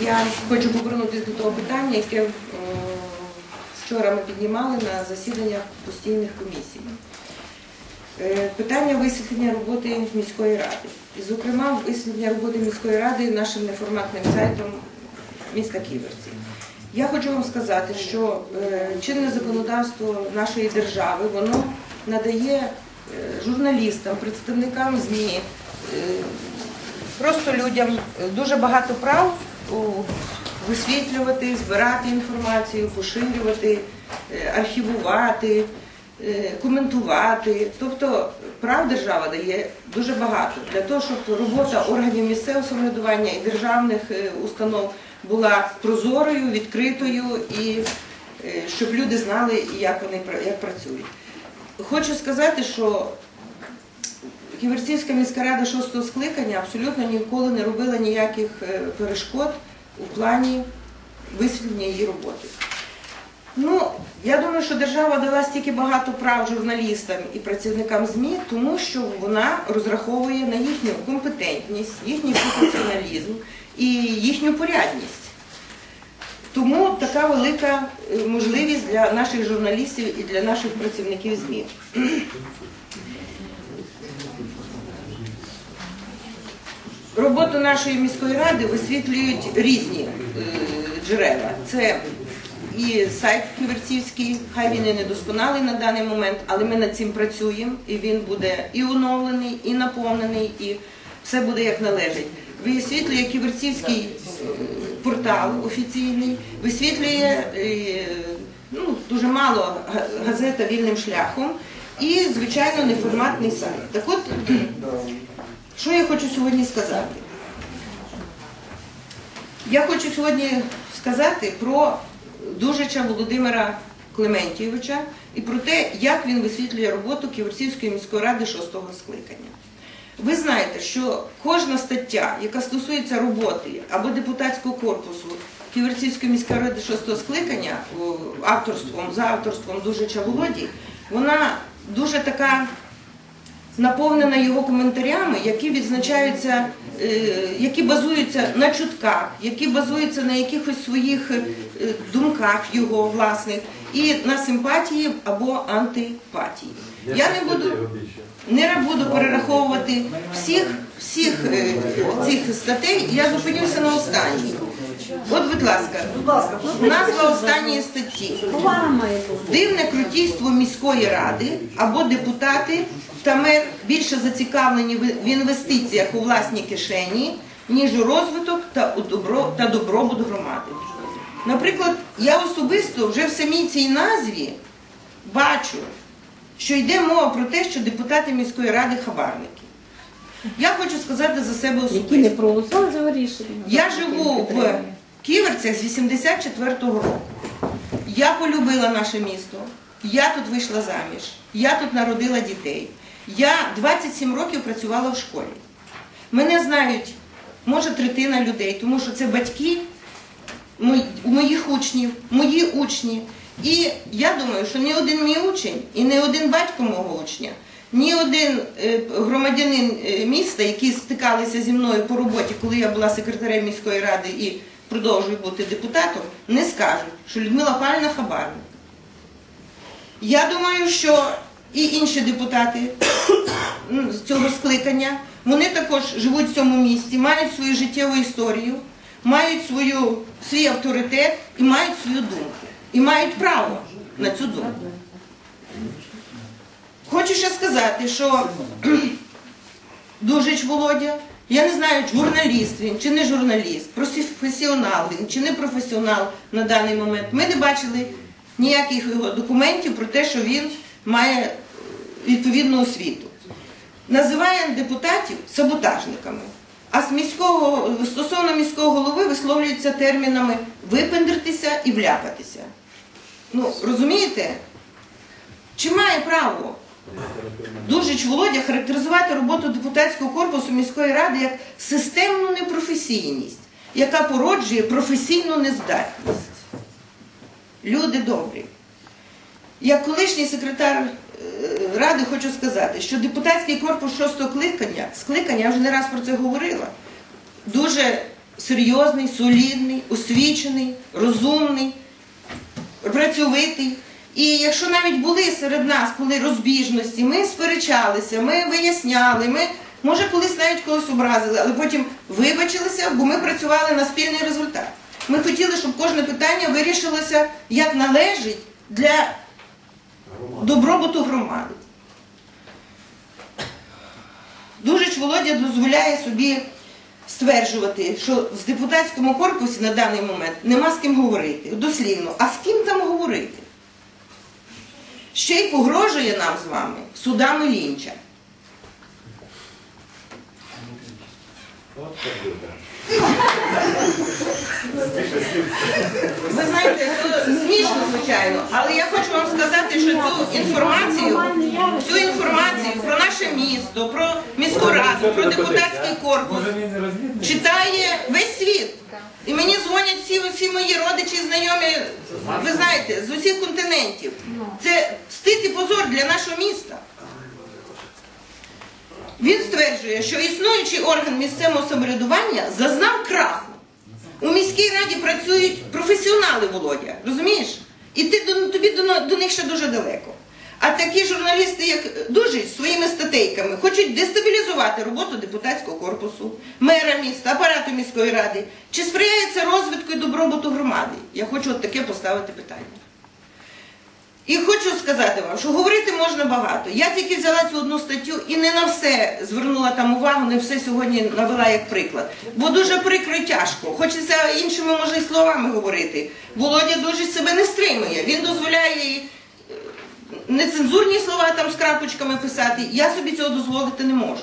я хочу повернутися до того питання, яке е, вчора ми піднімали на засіданнях постійних комісій. Е, Питання висвітлення роботи міської ради. І, зокрема, висвітлення роботи міської ради нашим неформатним сайтом міста Ківерці. Я хочу вам сказати, що е, чинне законодавство нашої держави воно надає журналістам, представникам ЗМІ, просто людям дуже багато прав висвітлювати, збирати інформацію, поширювати, е, архівувати, е, коментувати. Тобто прав держава дає дуже багато для того, щоб робота органів місцевого самоврядування і державних е, установ була прозорою, відкритою і щоб люди знали, як вони як працюють. Хочу сказати, що Ківерцівська міська рада шостого скликання абсолютно ніколи не робила ніяких е, перешкод у плані висвітлення її роботи. Ну, я думаю, що держава дала стільки багато прав журналістам і працівникам ЗМІ, тому що вона розраховує на їхню компетентність, їхній професіоналізм і їхню порядність. Тому така велика е, можливість для наших журналістів і для наших працівників ЗМІ. Роботу нашої міської ради висвітлюють різні е, джерела. Це і сайт Ківерцівський, хай він і недосконалий на даний момент, але ми над цим працюємо, і він буде і оновлений, і наповнений, і все буде як належить. Висвітлює Ківерцівський е, портал офіційний, висвітлює е, ну, дуже мало газета вільним шляхом і, звичайно, неформатний сайт. Так от, що я хочу сьогодні сказати? Я хочу сьогодні сказати про Дужича Володимира Клементійовича і про те, як він висвітлює роботу Ківерцівської міської ради шостого скликання. Ви знаєте, що кожна стаття, яка стосується роботи або депутатського корпусу Ківерцівської міської ради шостого скликання авторством, за авторством Дужича Володі, вона дуже така наповнена його коментарями, які відзначаються, е, які базуються на чутках, які базуються на якихось своїх е, думках його власних і на симпатії або антипатії. Я не буду не буду перераховувати всіх, всіх е, цих статей, я зупинюся на останній. От, будь ласка, назва останньої статті. Дивне крутійство міської ради або депутати та мер більше зацікавлені в інвестиціях у власні кишені, ніж у розвиток та у добро та добробут громади. Наприклад, я особисто вже в самій цій назві бачу, що йде мова про те, що депутати міської ради хабарники. Я хочу сказати за себе які не особисто. проголосували за рішення. Я живу в Ківерцях з 84-го року. Я полюбила наше місто. Я тут вийшла заміж. Я тут народила дітей. Я 27 років працювала в школі. Мене знають, може, третина людей, тому що це батьки мої- моїх учнів, мої учні. І я думаю, що ні один мій учень і не один батько мого учня, ні один е, громадянин е, міста, які стикалися зі мною по роботі, коли я була секретарем міської ради і продовжую бути депутатом, не скажуть, що Людмила Павлівна хабарник. Я думаю, що і інші депутати з цього скликання, вони також живуть в цьому місті, мають свою життєву історію, мають свою, свій авторитет і мають свою думку. І мають право на цю думку. Хочу ще сказати, що Дужич Володя, я не знаю, журналіст він чи не журналіст, професіонал він чи не професіонал на даний момент. Ми не бачили ніяких його документів про те, що він має е, відповідну освіту. Називає депутатів саботажниками. А з міського, стосовно міського голови висловлюється термінами випендритися і вляпатися. Ну, розумієте? Чи має право Дужич Володя характеризувати роботу депутатського корпусу міської ради як системну непрофесійність, яка породжує професійну нездатність? Люди добрі. Як колишній секретар е, ради хочу сказати, що депутатський корпус шостого кликання, скликання, я вже не раз про це говорила, дуже серйозний, солідний, освічений, розумний, працьовитий. І якщо навіть були серед нас коли розбіжності, ми сперечалися, ми виясняли, ми може колись навіть когось образили, але потім вибачилися, бо ми працювали на спільний результат. Ми хотіли, щоб кожне питання вирішилося як належить для добробуту громади. Дужич Володя дозволяє собі стверджувати, що в депутатському корпусі на даний момент нема з ким говорити. Дослівно, а з ким там говорити? Ще й погрожує нам з вами судами лінча. Ви знаєте, це смішно, звичайно, але я хочу вам сказати, що цю інформацію, цю інформацію про наше місто, про міську раду, про депутатський корпус читає весь світ. І мені дзвонять всі, всі мої родичі, знайомі, ви знаєте, з усіх континентів. Це стид і позор для нашого міста. Він стверджує, що існуючий орган місцевого самоврядування зазнав краху. У міській раді працюють професіонали, Володя, розумієш? І ти тобі до, до них ще дуже далеко. А такі журналісти, як Дужич, своїми статейками хочуть дестабілізувати роботу депутатського корпусу, мера міста, апарату міської ради. Чи сприяє це розвитку і добробуту громади? Я хочу от таке поставити питання. І хочу сказати вам, що говорити можна багато. Я тільки взяла цю одну статтю і не на все звернула там увагу, не все сьогодні навела як приклад. Бо дуже прикро і тяжко. Хочеться іншими, може, словами говорити. Володя дуже себе не стримує. Він дозволяє е, нецензурні слова там з крапочками писати. Я собі цього дозволити не можу.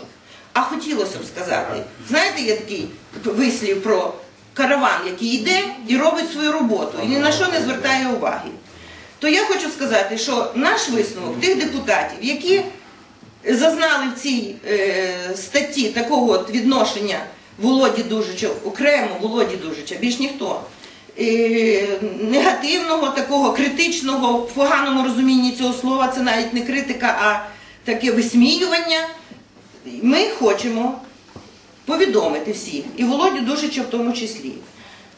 А хотілося б сказати, знаєте, є такий вислів про караван, який йде і робить свою роботу, і ні на що не звертає уваги. То я хочу сказати, що наш висновок тих депутатів, які зазнали в цій е, статті такого от відношення Володі Дужича, окремо Володі Дужича, більш ніхто, е, негативного, такого критичного, в поганому розумінні цього слова, це навіть не критика, а таке висміювання, ми хочемо повідомити всіх, і Володю Дужича в тому числі,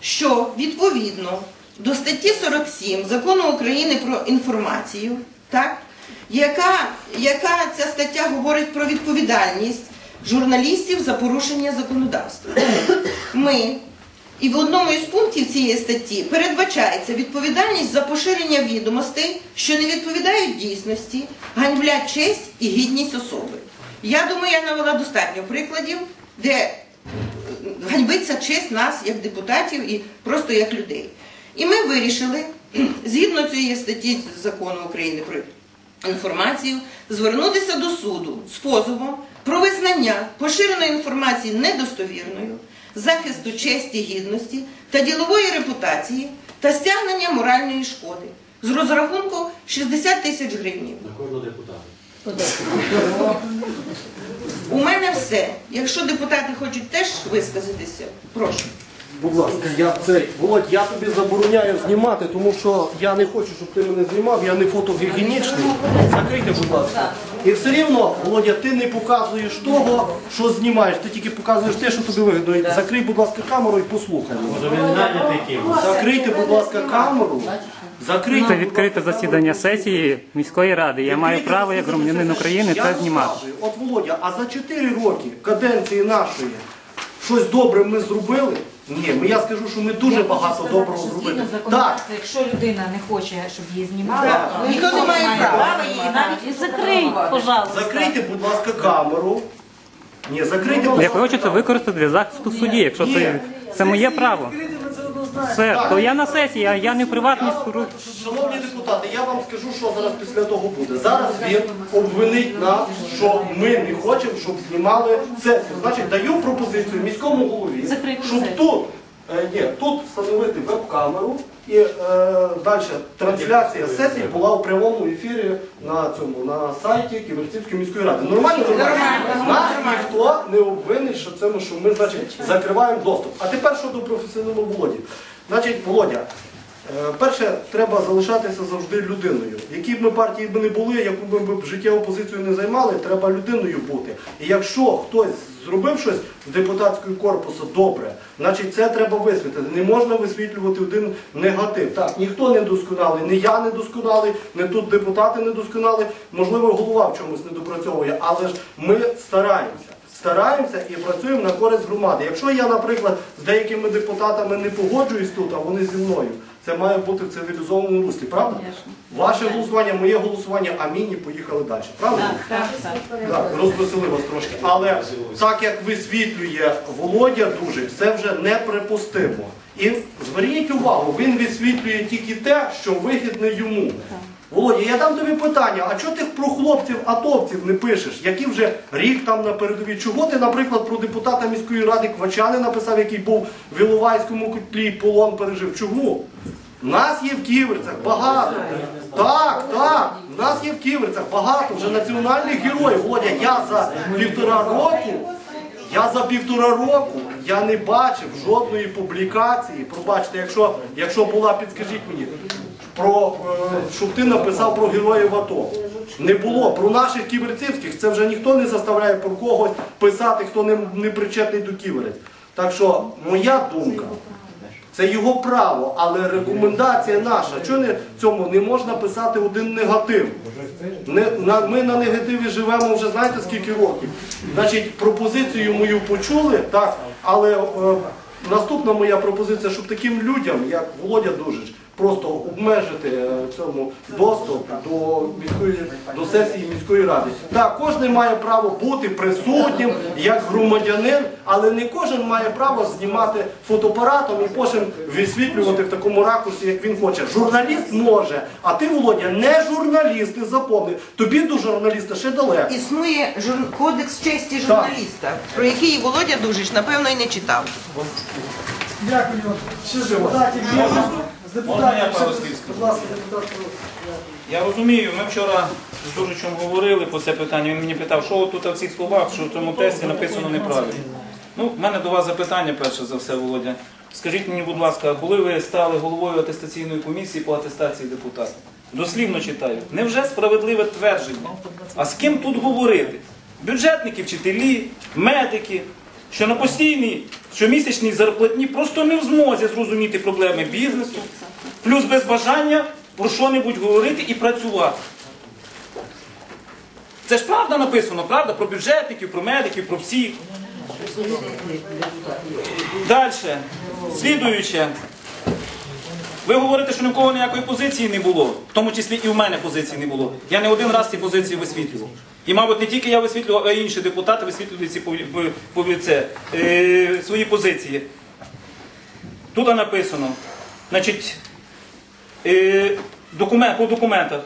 що відповідно до статті 47 Закону України про інформацію, так, яка, яка ця стаття говорить про відповідальність журналістів за порушення законодавства. Ми і в одному із пунктів цієї статті передбачається відповідальність за поширення відомостей, що не відповідають дійсності, ганьблять честь і гідність особи. Я думаю, я навела достатньо прикладів, де ганьбиться честь нас як депутатів і просто як людей. І ми вирішили, згідно цієї статті закону України про інформацію, звернутися до суду з позовом про визнання поширеної інформації недостовірною, захисту честі, гідності та ділової репутації та стягнення моральної шкоди з розрахунку 60 тисяч гривень. На кожного депутата. У мене все. Якщо депутати хочуть теж висказатися, прошу. Будь ласка, я цей Володь, я тобі забороняю знімати, тому що я не хочу, щоб ти мене знімав, я не фотогенічний. Закрийте, будь ласка. І все рівно, Володя, ти не показуєш того, що знімаєш. Ти тільки показуєш те, що тобі вигідно. Закрий, будь ласка, камеру і послухай. Може він нанятий кимось? Закрийте, будь ласка, камеру. Закрийте. Це відкрите засідання сесії міської ради. Я маю право як громадянин України це знімати. От Володя, а за 4 роки каденції нашої щось добре ми зробили? Ні, ми- я скажу, що ми дуже багато доброго зробили. Так, якщо людина не хоче, щоб її знімали, Так. то Ніхто не має права. її навіть Закрий, пожалуйста. закрийте, будь ласка, камеру. Ні, закрийте, будь Я ласка. хочу це використати для захисту в суді, якщо це, це моє право. Все, то я на сесії, а я не в приватній Шановні депутати, я вам скажу, що зараз після того буде. Зараз він обвинить нас, що ми не хочемо, щоб знімали сесію. Значить, даю пропозицію міському голові, Закрити щоб тут, е, ні, тут встановити веб-камеру і е, далі трансляція сесії була у прямому ефірі на цьому на сайті Ківерцівської міської ради. Нормально це нас ніхто не обвинить, що це ми, що ми значить закриваємо доступ. А тепер щодо професійного Володі. Значить, Володя. Е, Перше, треба залишатися завжди людиною. Які б ми партії не були, яку б ми б життєву позицію не займали, треба людиною бути. І якщо хтось зробив щось з депутатського корпусу добре, значить це треба висвітлити. Не можна висвітлювати один негатив. Так, ніхто не досконалий, не я не досконалий, не тут депутати не досконали, можливо, голова в чомусь не допрацьовує, але ж ми стараємося. Стараємося і працюємо на користь громади. Якщо я, наприклад, з деякими депутатами не погоджуюсь тут, а вони зі мною, це має бути в цивілізованому руслі, правда? Ваше голосування, моє голосування, амінь, і поїхали далі. Правда? Так, розвеселив вас трошки. Але так як висвітлює Володя дуже це вже неприпустимо. І зверніть увагу, він висвітлює тільки те, що вигідне йому. Володя, я дам тобі питання, а чого ти про хлопців атовців не пишеш, які вже рік там на передовій? Чого ти, наприклад, про депутата міської ради Квача не написав, який був в Іловайському котлі полон пережив? Чого? У нас є в Ківерцях багато. Так, так. У нас є в Ківерцях багато вже національних героїв. Володя, я за півтора року. Я за півтора року я не бачив жодної публікації. Пробачте, якщо, якщо була, підскажіть мені, про, е, щоб ти написав про героїв АТО. Не було. Про наших ківерцівських це вже ніхто не заставляє про когось писати, хто не, не причетний до ківерець. Так що моя думка. Це його право, але рекомендація наша. Чого не цьому не можна писати один негатив? Не, на, ми на негативі живемо вже знаєте скільки років. Значить, пропозицію мою почули, так, але е, наступна моя пропозиція, щоб таким людям, як Володя Дужич, просто обмежити е, цьому доступ до міської до сесії міської ради. Так, кожен має право бути присутнім як громадянин, але не кожен має право знімати фотоапаратом і потім висвітлювати в такому ракурсі, як він хоче. Журналіст може, а ти, Володя, не журналіст, ти запомни. Тобі до журналіста ще далеко. Існує жур- кодекс честі журналіста, про який Володя Дужич, напевно, і не читав. Дякую. Ще є. З Можна я пару слів скажу? будь ласка, депутат. Я розумію, ми вчора з Дужичем говорили по це питання. Він мені питав, що тут в цих словах, що в цьому тесті написано неправильно. Ну, в мене до вас запитання перше за все, Володя. Скажіть мені, будь ласка, коли ви стали головою атестаційної комісії по атестації депутатів? Дослівно читаю. Невже справедливе твердження? А з ким тут говорити? Бюджетники, вчителі, медики, що на постійній щомісячній зарплатні просто не в змозі зрозуміти проблеми бізнесу, плюс без бажання про що-небудь говорити і працювати. Це ж правда написано, правда? Про бюджетників, про медиків, про всіх. Далі. Слідуюче. Ви говорите, що ні в кого ніякої позиції не було, в тому числі і в мене позиції не було. Я не один раз ці позиції висвітлював. І, мабуть, не тільки я висвітлював, а й інші депутати висвітлювали ці пові- по- по- це, е, свої позиції. Тут написано, значить, е, документ, по документах.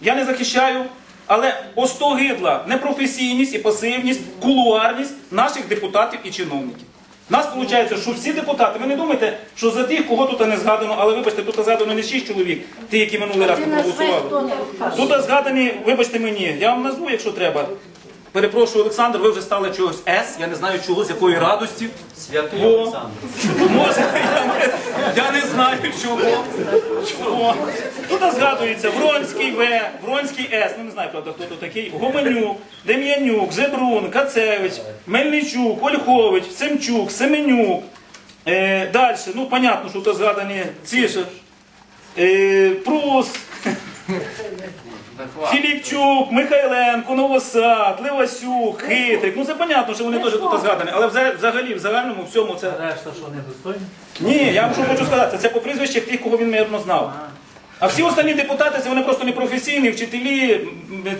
Я не захищаю, але остогидла непрофесійність і пасивність, кулуарність наших депутатів і чиновників. Нас виходить, що всі депутати, ви не думайте, що за тих, кого тут не згадано, але вибачте, тут згадано не 6 чоловік, ті, які минулий раз не проголосували. Тут згадані, вибачте мені, я вам назву, якщо треба. Перепрошую, Олександр, ви вже стали чогось С, я не знаю чого, з якої радості. Святий Бо, Олександр. може, я не, я не знаю чого. чого. Тут згадується Вронський В, Вронський С, ну не знаю, правда, хто тут такий, Гоменюк, Дем'янюк, Жебрун, Кацевич, Мельничук, Ольхович, Семчук, Семенюк. Е, далі, ну, понятно, що тут згадані ці ж. Е, Прус, Філіпчук, Михайленко, Новосад, Левасюк, Хитрик. Ну це понятно, що вони теж тут згадані. Але вза- взагалі, в загальному всьому це. Решта, що недостойні? Ні, я вам що хочу сказати, це по прізвищах тих, кого він мирно знав. А всі останні депутати це вони просто непрофесійні, вчителі,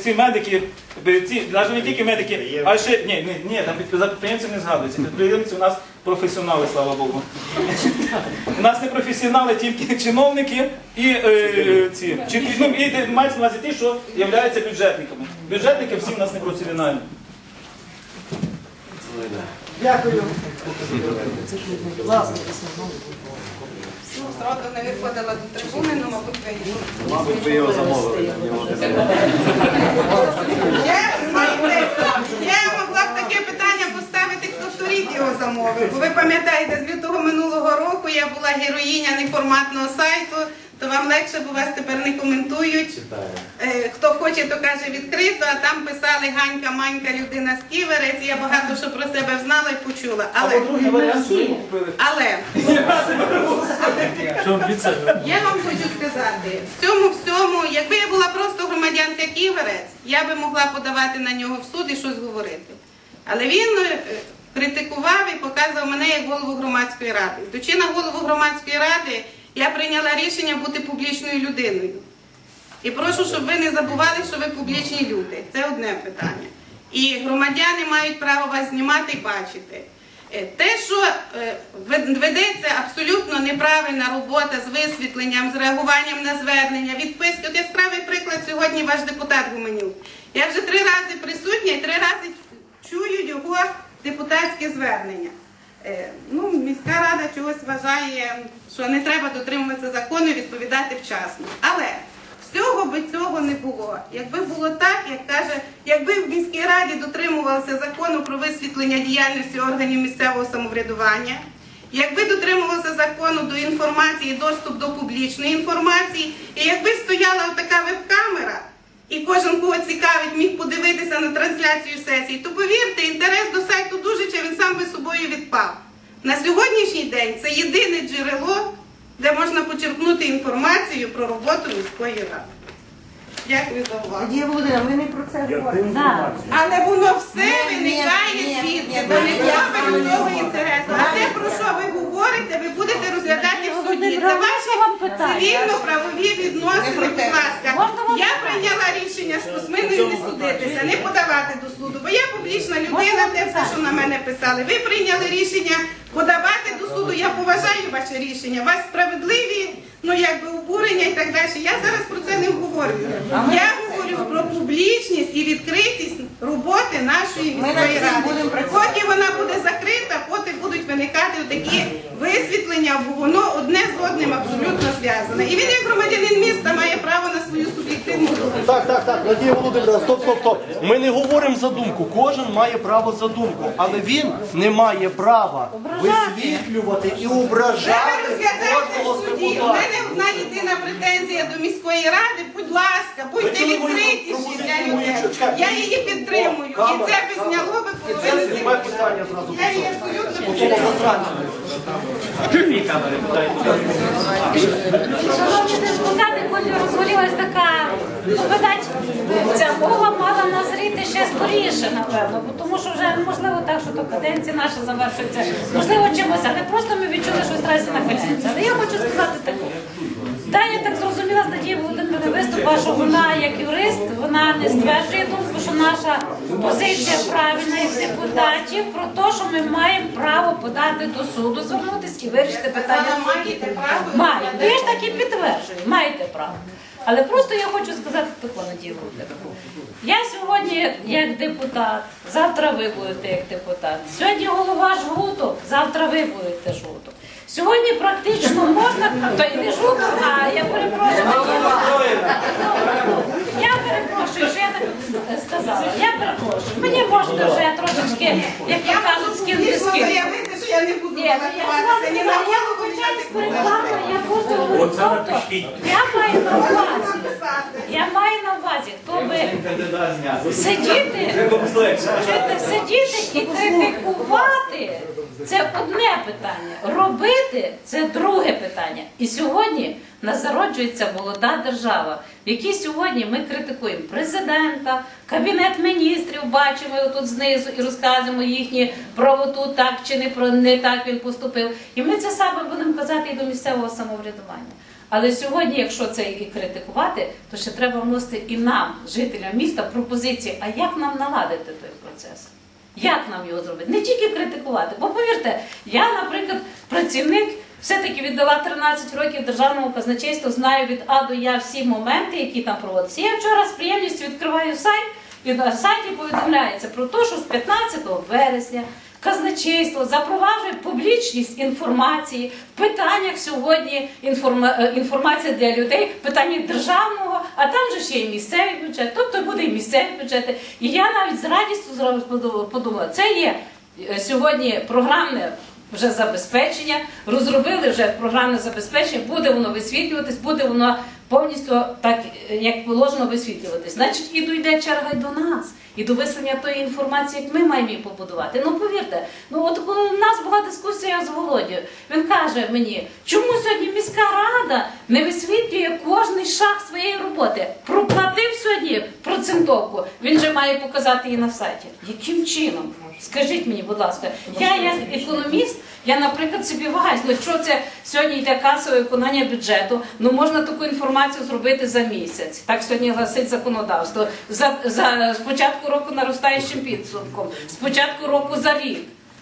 ці медики, ці, навіть не тільки медики, а ще ні, ні, ні, там за підприємців не згадується. Підприємці у нас професіонали, слава Богу. У нас не професіонали, тільки чиновники і е, ці вчителі, ну, і мається на увазі ті, що являються бюджетниками. Бюджетники всі в нас не професіональні. Дякую. Зразу не виходила до трибуни, ну, мабуть, вийшов. Мабуть, ви його замовили. Я, могла б таке питання поставити, хто вторік його замовив. Бо ви пам'ятаєте, з лютого минулого року я була героїня неформатного сайту, то вам легше, бо вас тепер не коментують. Е, Хто хоче, то каже відкрито, а там писали Ганька, Манька, людина з ківерець. Я багато що про себе знала і почула. Але, другий варіант, ви купили. але? Я вам хочу сказати, в цьому всьому, якби я була просто громадянка Ківерець, я би могла подавати на нього в суд і щось говорити. Але він е, критикував і показував мене як голову громадської ради. Йдучи на голову громадської ради, я прийняла рішення бути публічною людиною. І прошу, щоб ви не забували, що ви публічні люди. Це одне питання. І громадяни мають право вас знімати і бачити. Е, Те, що е, ведеться абсолютно неправильна робота з висвітленням, з реагуванням на звернення, відписки. От яскравий приклад сьогодні ваш депутат Гуменюк. Я вже три рази присутня і три рази чую його депутатське звернення. Е, Ну, міська рада чогось вважає, що не треба дотримуватися закону і відповідати вчасно. Але всього би цього не було. Якби було так, як каже, якби в міській раді дотримувалися закону про висвітлення діяльності органів місцевого самоврядування, якби дотримувалися закону до інформації, доступ до публічної інформації, і якби стояла така веб-камера, і кожен, кого цікавить, міг подивитися на трансляцію сесії, то повірте, інтерес до сайту Дужича він сам би собою відпав. На сьогоднішній день це єдине джерело, де можна почерпнути інформацію про роботу міської ради. Дякую за увагу. Не про це. Да. Але воно все виникає звідти, бо не того інтересу. А те, про що ви говорите, ви будете розглядати суді. Це ваші цивільно-правові відносини, будь ласка. Я прийняла рішення з Косминою не судитися, не подавати до суду, бо я публічна людина, те все, що на мене писали. Ви прийняли рішення подавати до суду. Я поважаю ваше рішення. Вас справедливі, ну якби обурення і так далі. Я зараз про це не говорю. Я говорю про публічність і відкритість роботи нашої міської ради. Поки вона буде закрита, поки будуть виникати такі висвітлення, бо воно одне з одним абсолютно зв'язане. І він, як громадянин міста, має право на свою суб'єктивну думку. Так, так, так, Надія Володимирівна, стоп, стоп, стоп. Ми не говоримо за думку. Кожен має право за думку, але він не має права висвітлювати і ображати кожного з суді. У депутатів. мене одна єдина претензія до міської ради. Будь ласка, будьте відкритіші для людей. Я її підтримую. І Камера, це би зняло би Це половину цих. Я її абсолютно підтримую. Шановні депутати, хочу розгорілась така, ну, видать, ця мова мала назріти ще скоріше, напевно, бо тому що вже можливо так, що то каденція наша завершується, можливо, чимось, але просто ми відчули, що зразу на каденція. Але я хочу сказати таке. Та я так зрозуміла з Надії Володимирівни виступа, що вона як юрист, вона не стверджує думку, що наша позиція правильна як депутатів про те, що ми маємо право подати до суду, звернутися і вирішити питання маєте право. Ну, я ж так і підтверджую, маєте право. Але просто я хочу сказати таку Надію. Я сьогодні як депутат, завтра ви будете як депутат. Сьогодні голова жгуток, завтра ви будете жгуток. Сьогодні практично можна, то й не жгуток, а я перепрошую. Я перепрошую, що я так сказала. Я перепрошую. Мені можна вже трошечки, як Я кажуть, скинути скинути. що я не буду Ні, я балотуватися ні на голову, ні на я просто говорю, тобто, я маю на увазі, я маю на увазі, хто би сидіти, сидіти і критикувати, це одне питання. Робити це друге питання. І сьогодні нас зароджується молода держава, в якій сьогодні ми критикуємо президента, кабінет міністрів, бачимо тут знизу і розказуємо їхні правоту, так чи не про не так він поступив. І ми це саме будемо казати і до місцевого самоврядування. Але сьогодні, якщо це і критикувати, то ще треба вносити і нам, жителям міста, пропозиції, а як нам наладити той процес? Як нам його зробити? Не тільки критикувати. Бо повірте, я, наприклад, працівник все-таки віддала 13 років державному казначейству, знаю від А до Я всі моменти, які там проводяться. Я вчора з приємністю відкриваю сайт, і на сайті повідомляється про те, що з 15 вересня казначейство запроваджує публічність інформації в питаннях сьогодні е, інформація для людей, в питаннях державного, а там же ще й місцевий бюджет, тобто буде і місцеві бюджети. І я навіть з радістю подумала, це є е, сьогодні програмне вже забезпечення, розробили вже програмне забезпечення, буде воно висвітлюватись, буде воно повністю так, е, як положено висвітлюватись. Значить, і дійде черга й до нас. І до висвітлення тої інформації, як ми маємо її побудувати. Ну повірте, ну от коли у нас була дискусія з Володією, він каже мені, чому сьогодні міська рада не висвітлює кожний шаг своєї роботи? Проплатив сьогодні процентовку, він же має показати її на сайті. Яким чином? Скажіть мені, будь ласка, я як економіст, я, наприклад, собі вагаюсь, ну якщо це сьогодні йде касове виконання бюджету, ну можна таку інформацію зробити за місяць. Так сьогодні гласить законодавство. За, за з початку року наростаючим підсумком, з початку року за рік.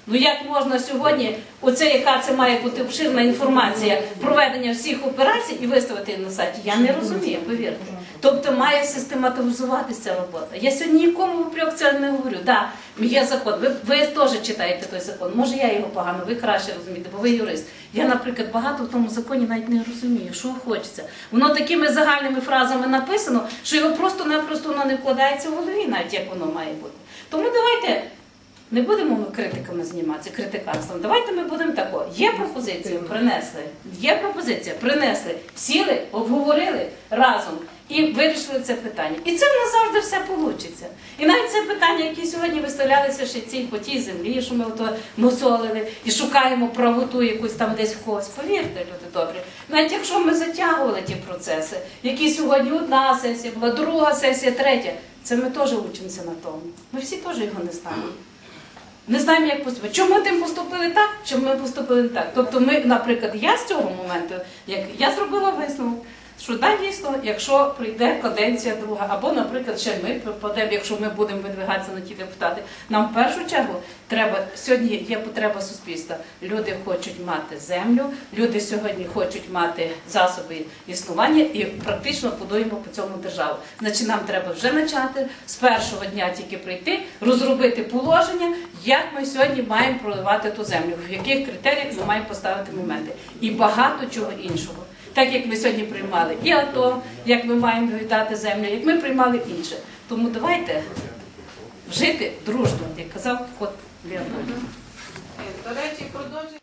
Ну як можна сьогодні, оце яка це має бути обширна інформація проведення всіх операцій і виставити її на сайті? Я не розумію, повірте. Тобто має систематизуватися робота. Я сьогодні нікому впрек це не говорю. Да, є закон. Ви, ви теж читаєте той закон. Може я його погано, ви краще розумієте, бо ви юрист. Я, наприклад, багато в тому законі навіть не розумію, що хочеться. Воно такими загальними фразами написано, що його просто-напросто воно не вкладається в голові, навіть як воно має бути. Тому давайте. Не будемо ми критиками зніматися, критиканством. Давайте ми будемо тако. Є пропозиція, принесли. Є пропозиція, принесли, сіли, обговорили разом і вирішили це питання. І це в нас завжди все вийде. І навіть це питання, які сьогодні виставлялися ще ці по тій землі, що ми ото мусолили і шукаємо правоту якусь там десь в когось. Повірте, люди добрі. Навіть якщо ми затягували ті процеси, які сьогодні одна сесія була, друга сесія, третя, це ми теж учимося на тому. Ми всі теж його не знаємо. Не знаємо, як поступити. Чому ми тим поступили так, чому ми поступили не так. Тобто, ми, наприклад, я з цього моменту, як я зробила висновок, що да, дійсно, якщо прийде каденція друга, або, наприклад, ще ми попадемо, якщо ми будемо видвигатися на ті депутати, нам в першу чергу треба сьогодні є потреба суспільства. Люди хочуть мати землю, люди сьогодні хочуть мати засоби існування і практично будуємо по цьому державу. Значить, нам треба вже почати з першого дня тільки прийти, розробити положення, як ми сьогодні маємо проливати ту землю, в яких критеріях ми маємо поставити моменти, і багато чого іншого так як ми сьогодні приймали і АТО, як ми маємо вітати землю, як ми приймали інше. Тому давайте жити дружно, як казав кот Леонард. Е, до речі, продовжуємо.